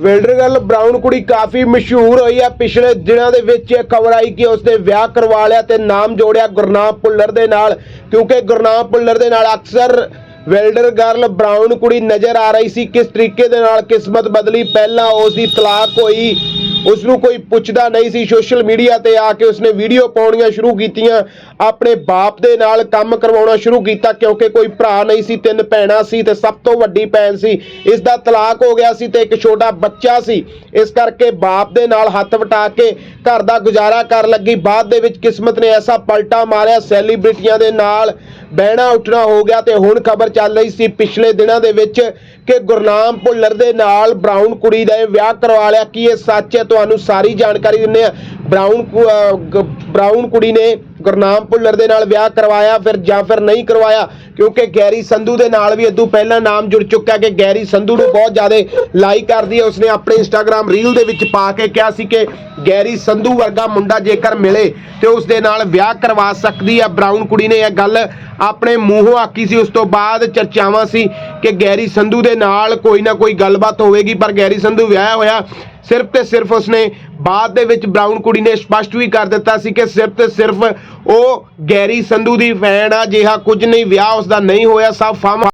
Welder ਗੱਲ brown ਕੁੜੀ ਕਾਫੀ ਮਸ਼ਹੂਰ ਹੋਈ ਹੈ। ਪਿਛਲੇ ਦਿਨਾਂ ਦੇ ਵਿੱਚ ਇਹ ਖਬਰ ਆਈ ਕਿ ਉਸਨੇ ਵਿਆਹ ਕਰਵਾ ਲਿਆ ਤੇ ਨਾਮ ਜੋੜਿਆ ਗੁਰਨਾਮ ਭੁੱਲਰ ਦੇ ਨਾਲ, ਕਿਉਂਕਿ ਗੁਰਨਾਮ ਭੁੱਲਰ ਦੇ ਨਾਲ ਅਕਸਰ ਵੈਲਡਰ ਗਰਲ ਬ੍ਰਾਊਨ ਕੁੜੀ ਨਜ਼ਰ ਆ ਰਹੀ ਸੀ। ਕਿਸ ਤਰੀਕੇ ਦੇ ਨਾਲ ਕਿਸਮਤ ਬਦਲੀ? ਪਹਿਲਾਂ ਉਸ ਦੀ ਤਲਾਕ ਹੋਈ ਉਸ ਨੂੰ ਕੋਈ ਪੁੱਛਦਾ ਨਹੀਂ ਸੀ। ਸੋਸ਼ਲ ਮੀਡੀਆ ਤੇ ਆ ਕੇ ਉਸਨੇ ਵੀਡੀਓ ਪਾਉਣੀਆਂ ਸ਼ੁਰੂ ਕੀਤੀਆਂ। ਆਪਣੇ ਬਾਪ ਦੇ ਨਾਲ ਕੰਮ ਕਰਵਾਉਣਾ ਸ਼ੁਰੂ ਕੀਤਾ, ਕਿਉਂਕਿ ਕੋਈ ਭਰਾ ਨਹੀਂ ਸੀ, ਤਿੰਨ ਭੈਣਾਂ ਸੀ ਤੇ ਸਭ ਤੋਂ ਵੱਡੀ ਭੈਣ ਸੀ। ਇਸ ਦਾ ਤਲਾਕ ਹੋ ਗਿਆ ਸੀ ਤੇ ਇੱਕ ਛੋਟਾ ਬੱਚਾ ਸੀ। ਇਸ ਕਰਕੇ ਬਾਪ ਦੇ ਨਾਲ ਹੱਥ ਵਟਾ ਕੇ ਘਰ ਦਾ ਗੁਜ਼ਾਰਾ ਕਰ ਲੱਗੀ। ਬਾਅਦ ਦੇ ਵਿੱਚ ਕਿਸਮਤ ਨੇ ਐਸਾ ਪਲਟਾ ਮਾਰਿਆ। ਸੈਲੀਬ੍ਰਿਟੀਆਂ ਦੇ ਨਾਲ ਬਹਿਣਾ ਉੱਠਣਾ ਹੋ ਗਿਆ ਤੇ ਹੁਣ ਖਬਰ ਚੱਲ ਰਹੀ ਸੀ ਪਿਛਲੇ ਦਿਨਾਂ ਦੇ ਵਿੱਚ ਕਿ ਗੁਰਨਾਮ ਭੁੱਲਰ ਦੇ ਨਾਲ ਬ੍ਰਾਊਨ ਕੁੜੀ ਦਾ ਵਿਆਹ ਕਰਵਾ ਲਿਆ। ਕੀ ਇਹ ਸੱਚ ਹੈ? ਤੁਹਾਨੂੰ ਸਾਰੀ ਜਾਣਕਾਰੀ ਦਿੰਦੇ ਆ ਬ੍ਰਾਊਨ ਕੁ- ਬ੍ਰਾਊਨ ਕੁੜੀ ਨੇ ਗੁਰਨਾਮ ਭੁੱਲਰ ਦੇ ਨਾਲ ਵਿਆਹ ਕਰਵਾਇਆ, ਫਿਰ ਜਾਂ ਫਿਰ ਨਹੀਂ ਕਰਵਾਇਆ, ਕਿਉਂਕਿ ਗੈਰੀ ਸੰਧੂ ਦੇ ਨਾਲ ਵੀ ਇਦੋਂ ਪਹਿਲਾਂ ਨਾਮ ਜੁੜ ਚੁੱਕਾ ਕਿ ਗੈਰੀ ਸੰਧੂ ਨੂੰ ਬਹੁਤ ਜ਼ਿਆਦਾ ਲਾਈਕ ਕਰਦੀ ਹੈ। ਉਸਨੇ ਆਪਣੇ ਇੰਸਟਾਗ੍ਰam ਰੀਲ ਦੇ ਵਿੱਚ ਪਾ ਕੇ ਕਿਹਾ ਸੀ ਕਿ ਗੈਰੀ ਸੰਧੂ ਵਰਗਾ ਮੁੰਡਾ ਜੇਕਰ ਮਿਲੇ ਤੇ ਉਸ ਦੇ ਨਾਲ ਵਿਆਹ ਕਰਵਾ ਸਕਦੀ ਹੈ। ਬ੍ਰਾਊਨ ਕੁੜੀ ਨੇ ਇਹ ਗੱਲ ਆਪਣੇ ਮੂੰਹੋਂ ਆਕੀ ਸੀ। ਉਸ ਤੋਂ ਬਾਅਦ ਚਰਚਾਵਾਂ ਸੀ ਕਿ ਗੈਰੀ ਸੰਧੂ ਦੇ ਨਾਲ ਕੋਈ ਨਾ ਕੋਈ ਗੱਲਬਾਤ ਹੋਵੇਗੀ, ਪਰ ਗੈਰੀ ਸੰਧੂ ਵਿਆਹ ਹੋਇਆ ਸਿਰਫ ਤੇ ਸਿਰਫ ਉਸਨੇ ਬਾਅਦ ਦੇ ਵਿੱਚ ਬ੍ਰਾਊਨ ਕੁੜੀ ਨੇ ਸਪਸ਼ਟ ਵੀ ਕਰ ਦਿੱਤਾ ਸੀ ਕਿ ਸਿਰਫ ਤੇ ਸਿਰਫ ਉਹ ਗੈਰੀ ਸੰਧੂ ਦੀ ਫੈਨ ਆ, ਜਿਹਾ ਕੁਝ ਨਹੀਂ, ਵਿਆਹ ਉਸਦਾ ਨਹੀਂ ਹੋਇਆ, ਸਭ ਫਾਰਮ